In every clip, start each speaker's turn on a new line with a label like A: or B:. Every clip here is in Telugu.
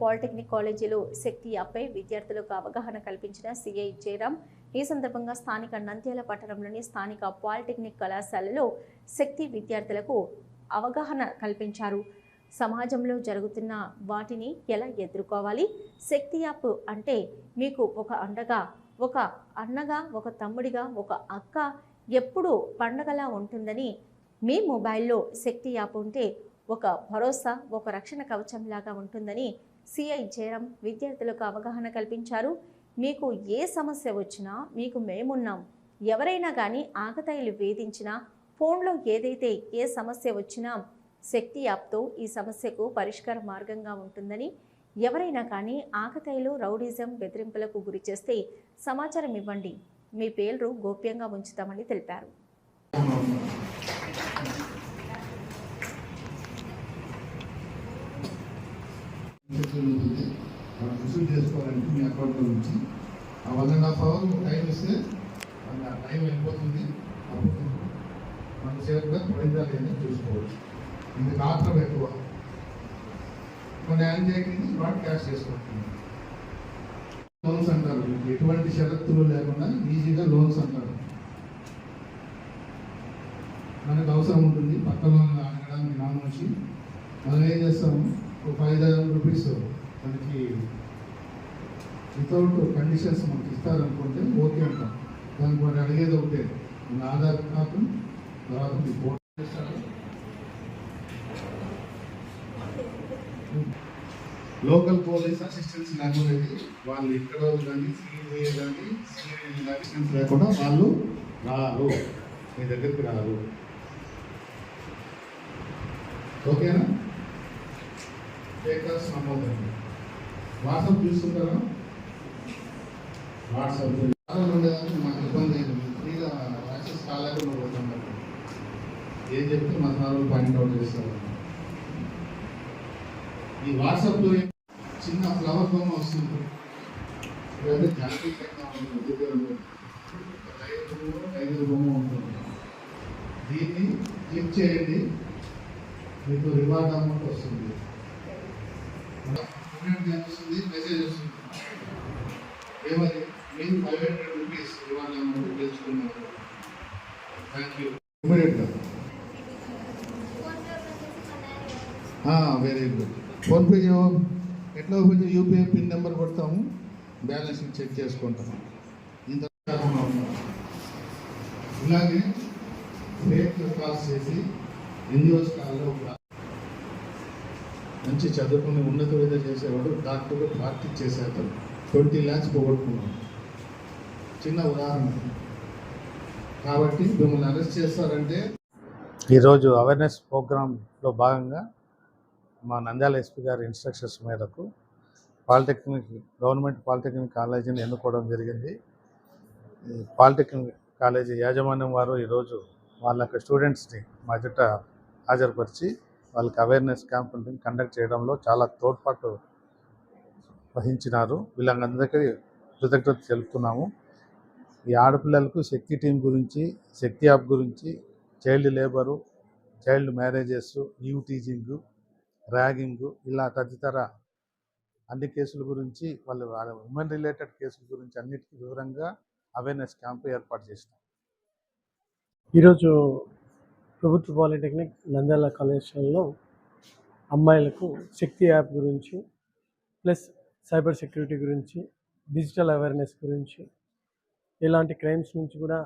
A: పాలిటెక్నిక్ కాలేజీలో శక్తి యాప్పై విద్యార్థులకు అవగాహన కల్పించిన సిఐ జయరాం. ఈ సందర్భంగా స్థానిక నంద్యాల పట్టణంలోని స్థానిక పాలిటెక్నిక్ కళాశాలలో శక్తి విద్యార్థులకు అవగాహన కల్పించారు. సమాజంలో జరుగుతున్న వాటిని ఎలా ఎదుర్కోవాలి? శక్తి యాప్ అంటే మీకు ఒక అండగా ఒక అన్నగా ఒక తమ్ముడిగా ఒక అక్క ఎప్పుడు పండగలా ఉంటుందని మీ మొబైల్లో శక్తి యాప్ ఉంటే ఒక భరోసా ఒక రక్షణ కవచంలాగా ఉంటుందని సిఐ జయరాం విద్యార్థులకు అవగాహన కల్పించారు. మీకు ఏ సమస్య వచ్చినా మీకు మేమున్నాం. ఎవరైనా కానీ ఆకతాయిలు వేధించినా ఫోన్లో ఏదైతే ఏ సమస్య వచ్చినా శక్తి యాప్తో ఈ సమస్యకు పరిష్కార మార్గంగా ఉంటుందని ఎవరైనా కానీ ఆకతాయిలు రౌడిజం బెదిరింపులకు గురి చేస్తే సమాచారం ఇవ్వండి. మీ పేర్లు గోప్యంగా ఉంచుతామని తెలిపారు.
B: ఇన్ఫెక్షన్ ఉంటుంది వాళ్ళు రిసీవ్ చేసుకోవాలంటే మీ అకౌంట్లో నుంచి ఆ one and half hour time ఇస్తే మన ఆ టైం వెళ్ళిపోతుంది అప్పుడు మన చేరుగా పడిందా అనేది చూసుకోవచ్చు. ఇది మాత్రం ఎక్కువ. మన యాంగ్జైటీని బ్రాడ్కాస్ట్ చేసుకుంటుంది లోన్స్ అంటారు. ఎటువంటి షరతులు లేకుండా ఈజీగా లోన్స్ అంటారు. మనకు అవసరం ఉంటుంది. పక్కన అడగడానికి నాన్న వచ్చి మనం ఏం చేస్తాము? ఫైవ్ ఐదు రూపీస్ మనకి వితౌట్ కండిషన్స్ మనకి ఇస్తారనుకుంటే ఓకే అంటాం. దానికి మనం అడిగేది ఒకటే మన ఆధార్ కార్డు తర్వాత మీ ఫోన్ ఇస్తారు. లోకల్ పోలీస్ అసిస్టెన్స్ లాంగ్వేజ్ వాళ్ళు ఇక్కడ కానీ సిఏ కానీ సిఐ అసిస్టెన్స్ లేకుండా వాళ్ళు రారు. మీ దగ్గరికి రారు. ఓకేనా? టేకర్స్ నమోదండి వాట్సాప్ చూస్తుంటారా? వాట్సాప్. ఉండేదానికి మాకు ఇబ్బంది అయింది. మీద ఫ్రీగా యాక్సెస్ కాలేకుండా పోతాం ఏం చెప్తే మా సార్లు పాయింట్ అవుట్ చేస్తారు. ఈ వాట్సాప్లో చిన్న ఫ్లవర్ బొమ్మ వస్తుంది. ఇవన్నీ జాతీయ లెక్క టైగర్ బొమ్మ, ఉంటుంది. దీన్ని క్లిక్ చేయండి. మీకు రివార్డ్ అమౌంట్ వస్తుంది. వస్తుంది మెసేజ్ వస్తుంది ఏమది మీరు ఫైవ్ హండ్రెడ్ రూపీస్ ఇవాళ అమౌంట్ తెలుసుకున్నారు థ్యాంక్ యూ ఇమీడియట్గా వెరీ గుడ్ ఫోన్పే ఎట్లా కొంచెం యూపీఐ పిన్ నెంబర్ కొడతాము బ్యాలెన్స్ చెక్ చేసుకుంటాము ఇంత ఇలాగే ఫేక్ కాల్స్ చేసి ఎన్జిఓస్ కాల్లో కూడా మంచి చదువుకుని ఉన్నత విద్య చేసేవాడు డాక్టర్ ప్రాక్టీస్ చేసేస్తాడు ట్వంటీ ల్యాక్స్ పోగొట్టుకున్నాడు. చిన్న ఉదాహరణ. కాబట్టి మిమ్మల్ని అరెస్ట్ చేస్తారంటే
C: ఈరోజు అవేర్నెస్ ప్రోగ్రాంలో భాగంగా మా నంద్యాల ఎస్పీ గారి ఇన్స్ట్రక్షన్స్ మేరకు పాలిటెక్నిక్ గవర్నమెంట్ పాలిటెక్నిక్ కాలేజీని ఎన్నుకోవడం జరిగింది. పాలిటెక్నిక్ కాలేజీ యాజమాన్యం వారు ఈరోజు వాళ్ళ యొక్క స్టూడెంట్స్ని మా జట్ట హాజరుపరిచి వాళ్ళకి అవేర్నెస్ క్యాంపుని కండక్ట్ చేయడంలో చాలా తోడ్పాటు వహించినారు. వీళ్ళందరికీ కృతజ్ఞత తెలుపుతున్నాము. ఈ ఆడపిల్లలకు శక్తి టీం గురించి శక్తి యాప్ గురించి child labour child marriages new teasing ragging ఇలా తదితర అన్ని కేసుల గురించి వాళ్ళు ఉమెన్ రిలేటెడ్ కేసుల గురించి అన్నిటికీ వివరంగా అవేర్నెస్ క్యాంప్ ఏర్పాటు చేసినాం.
D: ఈరోజు ప్రభుత్వ పాలిటెక్నిక్ నంద్యాల కళాశాలలో అమ్మాయిలకు శక్తి యాప్ గురించి ప్లస్ సైబర్ సెక్యూరిటీ గురించి డిజిటల్ అవేర్నెస్ గురించి ఇలాంటి క్రైమ్స్ నుంచి కూడా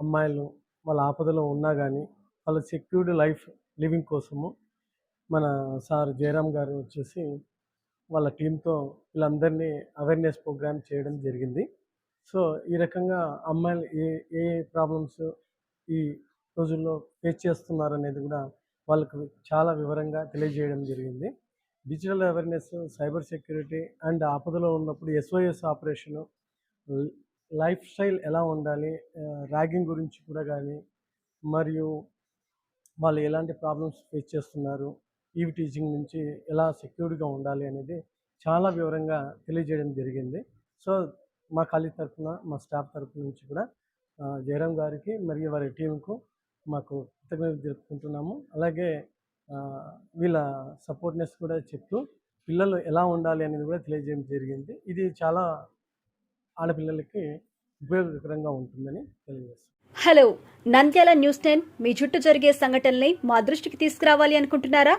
D: అమ్మాయిలు వాళ్ళ ఆపదలో ఉన్నా కానీ వాళ్ళ సెక్యూర్డ్ లైఫ్ లివింగ్ కోసము మన సార్ జయరామ్ గారు వచ్చేసి వాళ్ళ టీంతో వీళ్ళందరినీ అవేర్నెస్ ప్రోగ్రామ్ చేయడం జరిగింది. సో ఈ రకంగా అమ్మాయిలు ఏ ఏ ప్రాబ్లమ్స్ ఈ రోజుల్లో ఫేస్ చేస్తున్నారు అనేది కూడా వాళ్ళకు చాలా వివరంగా తెలియజేయడం జరిగింది. Digital awareness cyber security and ఆపదలో ఉన్నప్పుడు ఎస్ఓఎస్ ఆపరేషను లైఫ్ స్టైల్ ఎలా ఉండాలి ర్యాగింగ్ గురించి కూడా కానీ మరియు వాళ్ళు ఎలాంటి ప్రాబ్లమ్స్ ఫేస్ చేస్తున్నారు ఈవి టీచింగ్ నుంచి ఎలా సెక్యూర్డ్గా ఉండాలి అనేది చాలా వివరంగా తెలియజేయడం జరిగింది. సో మా కాలేజ్ తరఫున మా స్టాఫ్ తరఫు నుంచి కూడా జయరామ్ గారికి మరియు వారి టీంకు మాకు కృతజ్ఞత జరుపుకుంటున్నాము అలాగే వీళ్ళ సపోర్ట్నెస్ కూడా చెప్తూ పిల్లలు ఎలా ఉండాలి అనేది కూడా తెలియజేయడం జరిగింది. ఇది చాలా ఆడపిల్లలకి ఉపయోగకరంగా ఉంటుందని తెలియజేస్తాం
E: హలో నంద్యాల న్యూస్ టెన్ మీ చుట్టూ జరిగే సంఘటనల్ని మా దృష్టికి తీసుకురావాలి అనుకుంటున్నారా?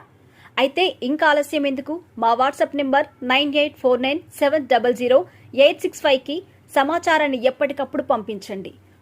E: అయితే ఇంకా ఆలస్యం ఎందుకు? మా WhatsApp number nine eight four nine seven double zero eight six ఫైవ్కి సమాచారాన్ని ఎప్పటికప్పుడు పంపించండి.